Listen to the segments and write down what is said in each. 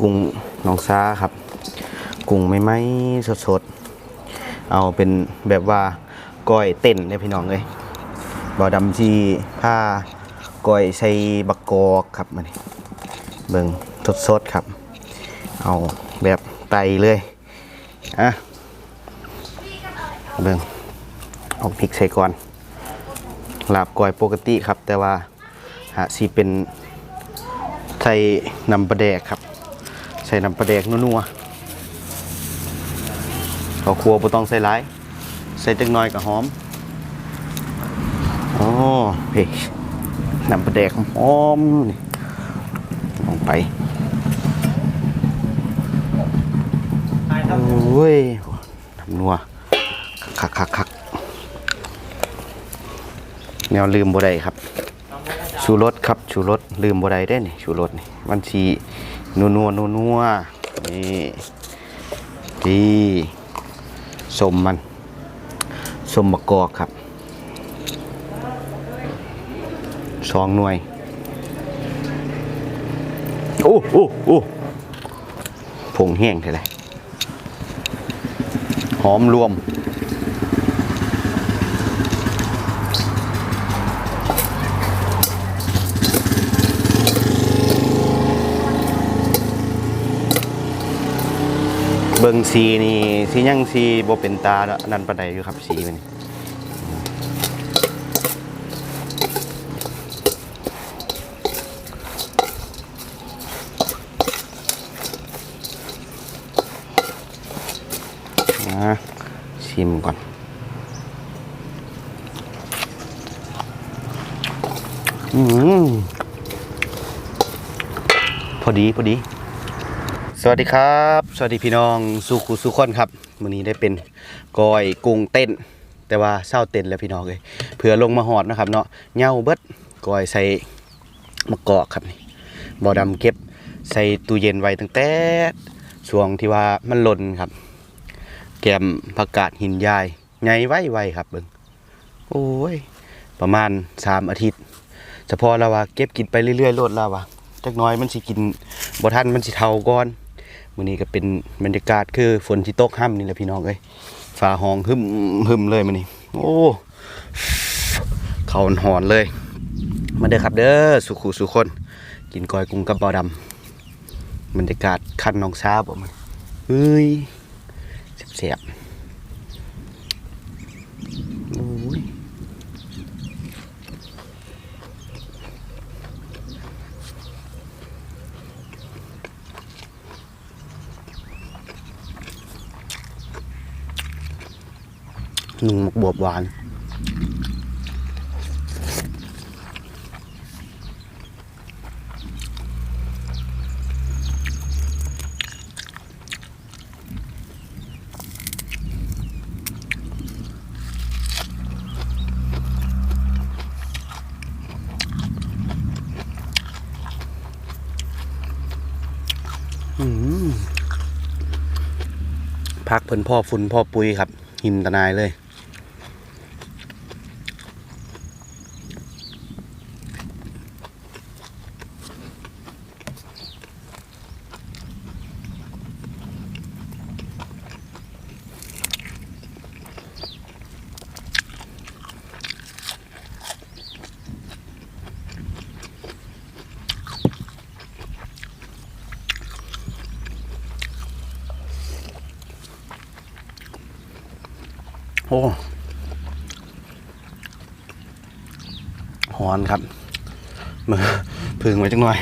กุ้งน้องซาครับ กุ้งไม่ไหมสดๆ เอาเป็นแบบว่าก้อยเต้นเลยพี่น้องเลยบ่อดำที่ผ้าก้อยใส่บักกอกครับมานี่เบิ่งสดๆครับ เอาแบบไตเลยอะเบิ่งเอาพริกใส่ก่อนลาบก้อยปกติครับ แต่ว่าหาสีเป็นใส่น้ำปลาแดกครับ ใส่น้ำปลาแดกนัวๆข้าวครัวบ่ต้องใส่หลาย ใส่จักหน่อยก็หอมโอ้เฮ้ยน้ำปลาแดกหอมนี่ลงไปโอ้ยทำนัวคักคักคักแนวลืมบ่ได้ครับ ชูรสครับ ชูรสลืมบ่ได้ได้นี่ชูรสนี่มันสี นัวนัวนัวนัวนี่ดีสมมันสมมะกอกครับสองหน่วยโอ้โอ้โอ้ผงแห้งเท่าไหร่หอมรวม เบิงสีนี่สียังสีบ่เป็นตาอันนั้นปานใดอยู่ครับสีมันนะชิมก่อนอืมพอดี พอดี วัสดีครับ สวัสดีพี่น้องสุขุสุขคนครับมื้อนี้ได้เป็นกอยกุ้งเต้น แต่ว่าเศร้าเต้นแล้วพี่น้องเลยเผื่อลงมาหอดนะครับเนาะเหย้าเบิดกอยใส่มะกอกครับนี่บ่อดำเก็บใส่ตู้เย็นไว้ตั้งแต่ช่วงที่ว่ามันหล่นครับ แกมผักกาดหินยายไงไว้ไวครับเบิ่งโอ้ยประมาณสามอาทิตย์เฉพาะเราว่าเก็บกินไปเรื่อยๆโลดแล้วว่าจักน้อยมันสิกินบ่ทันมันสิเทาก่อน มื้อนี้ก็เป็นบรรยากาศคือฝนที่ตกห่ำนี่แหละพี่น้องเอ้ยฟ้าห้องหึมหึมเลยมื้อนี้ โอ้เขาหอนเลย มาเด้อครับเด้อสุขุสุคน กินกอยกุ้งกับเบอดำบรรยากาศคันน้องซาบ่มันเฮ้ยแซ่บๆโอ้ย หนุ่มหมกบวบหวาน พักเพิ่นพ่อฝุ่นพ่อปุยครับ หินตะนายเลย โอ้หอนครับมือพึ่งไว้จังหน่อย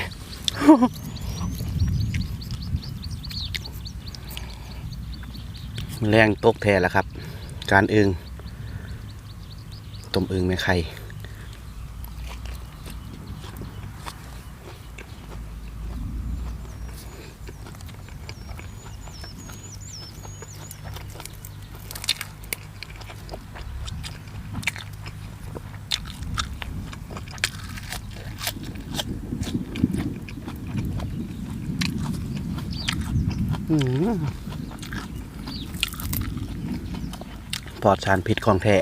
แรงตกแทนแล้วครับ การอึงต้มอึงในไข่ อืมป ลอดสารพิษของแท้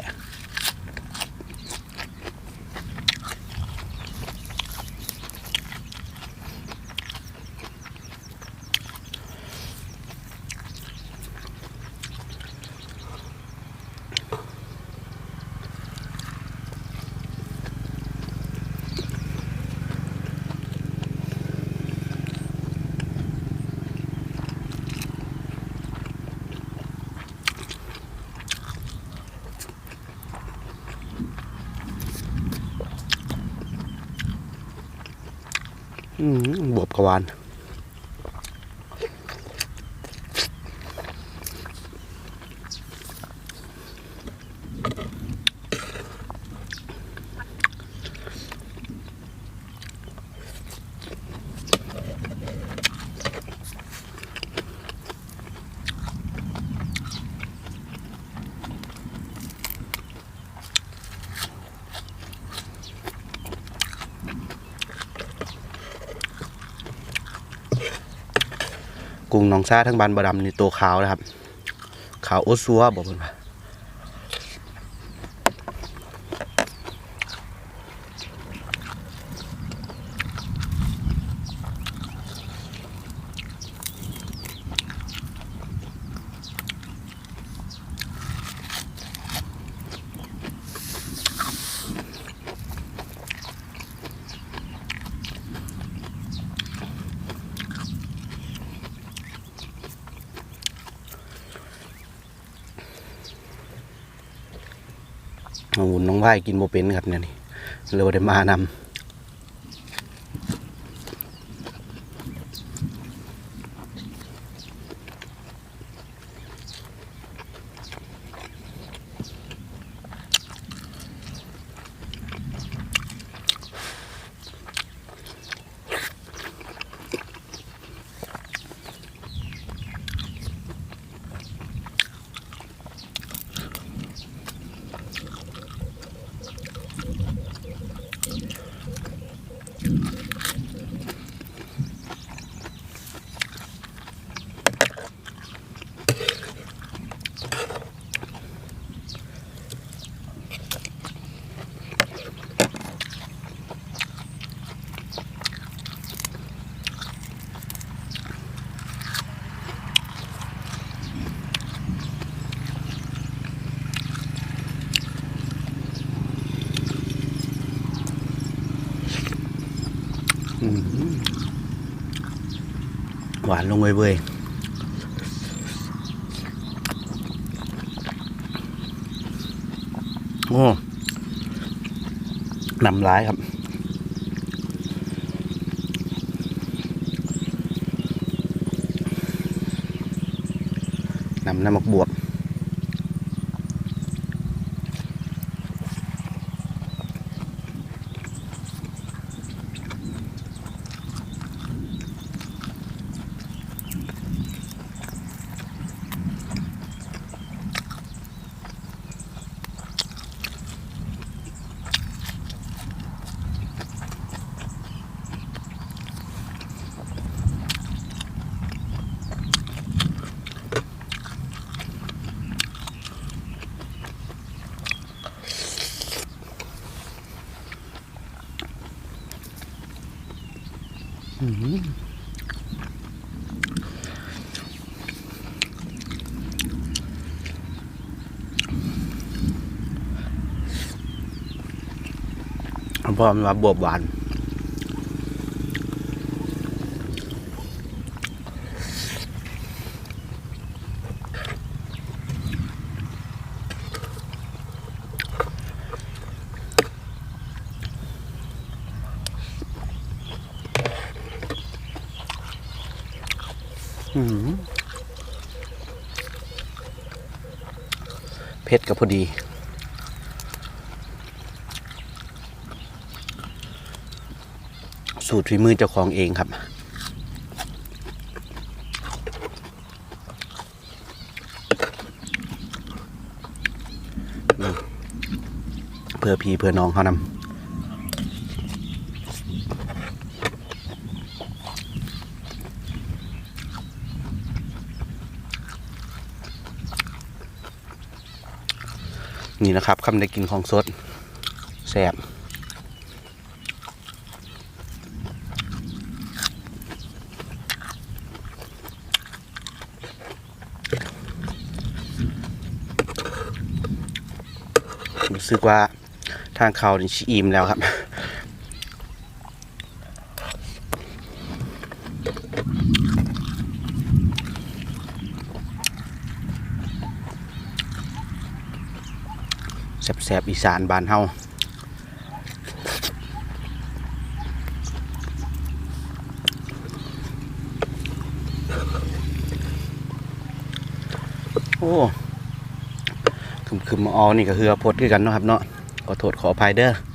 บวบกวาน กุ้งหนองซาทั้งบานบดำนี่ตัวขาวนะครับ ขาวโอซัวบอกเพิ่นว่า องหุ่นน้องว่กินโมเป็นครับเนี่ยนี่เลยบ่ได้มานำ หวานลงเว้ยๆโอ้นำร้ายครับนำน้ำมักบวบ พราะมันมาบวบหวาน ผ็ดก็พอดี สูตรฝีมือเจ้าของเองครับเพื่อพี่เพื่อน้องเขานำ นี่นะครับคำได้กินของสดแซ่บรู้สึกว่าทางเขานี่ชิอิ่มแล้วครับ แสบๆอีสานบานเฮาโอ้คึมๆมาอ้อนี่ก็เหือพดด้วยกันเนาะครับเนาะขอโทษขออภัยเด้อ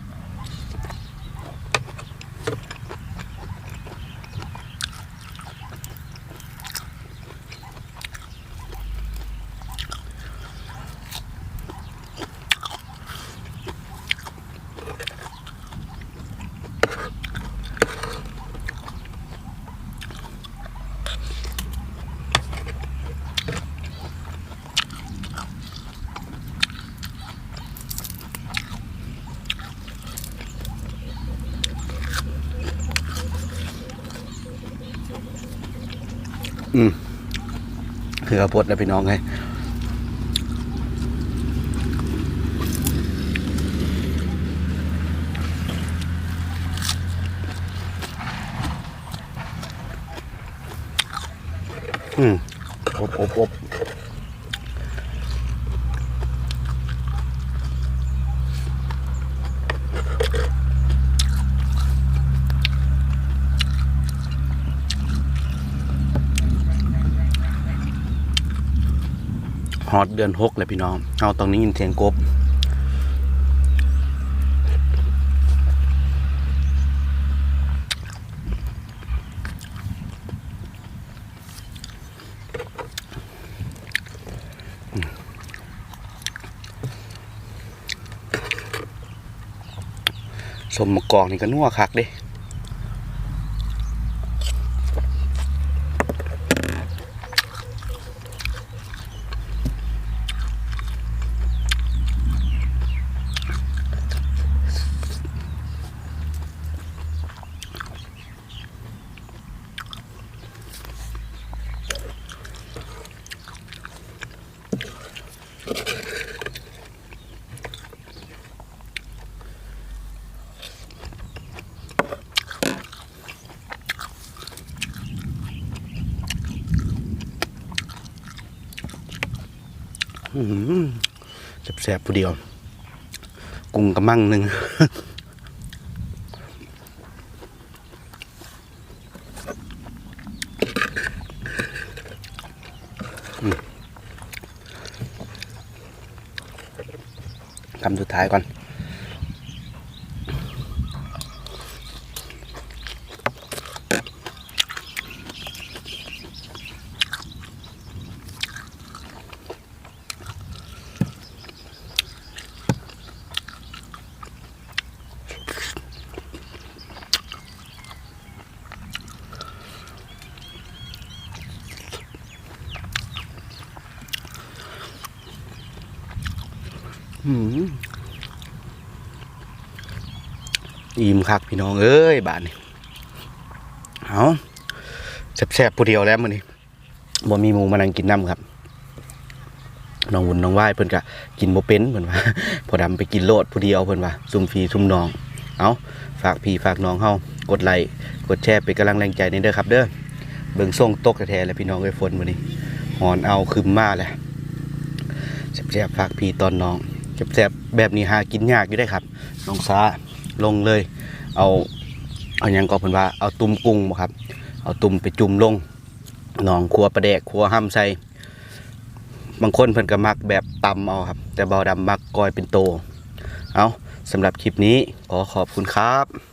คือพดนะพี่น้องไงอืมอบอบอบ ฮอตเดือนหกเลยพี่น้องเอาตรงนี้ยินเสียงกบสมมะกอกนี่ก็นัวคักเด้ แสบๆผู้เดียว กุ้งกระมังหนึ่งคำสุดท้ายก่อน อืมอิ่มคักพี่น้องเอ้ยบาทนี่เอาแซ่บๆผู้เดียวแล้วมื้อนี้บ่มีหมูมานั่งกินน้ำครับน้องวุ่นน้องว่ายเพิ่นก็กินบ่เป็นเพิ่นว่าพอดำไปกินโลดผู้เดียวเพิ่นว่าซุ่มฟรีซุ่มน้อง เอาฝากพี่ฝากน้องเฮากดไลค์กดแชร์เป็นกำลังแรงใจในเด้อครับ เด้อเบิ่งส่งตกแท้ๆแล้วพี่น้องเอ้ยฝนมื้อนี้หอนเอาคึมมาแล้วแซ่บๆฝากพี่ตอนน้อง แสบแบบนี้หากินยากอยู่ได้ครับลงซาลงเลย เอาเอาอยังก็เพิ่นว่าเอาตุ่มกุ้งบ่ครับ เอาตุ่มไปจุ่มลงหนองครัวประแดกครัวห้ามใส่บางคนเพิ่นก็มักแบบตำเอาครับ แต่เบาดำมักกอยเป็นโต เอาสำหรับคลิปนี้ขอขอบคุณครับ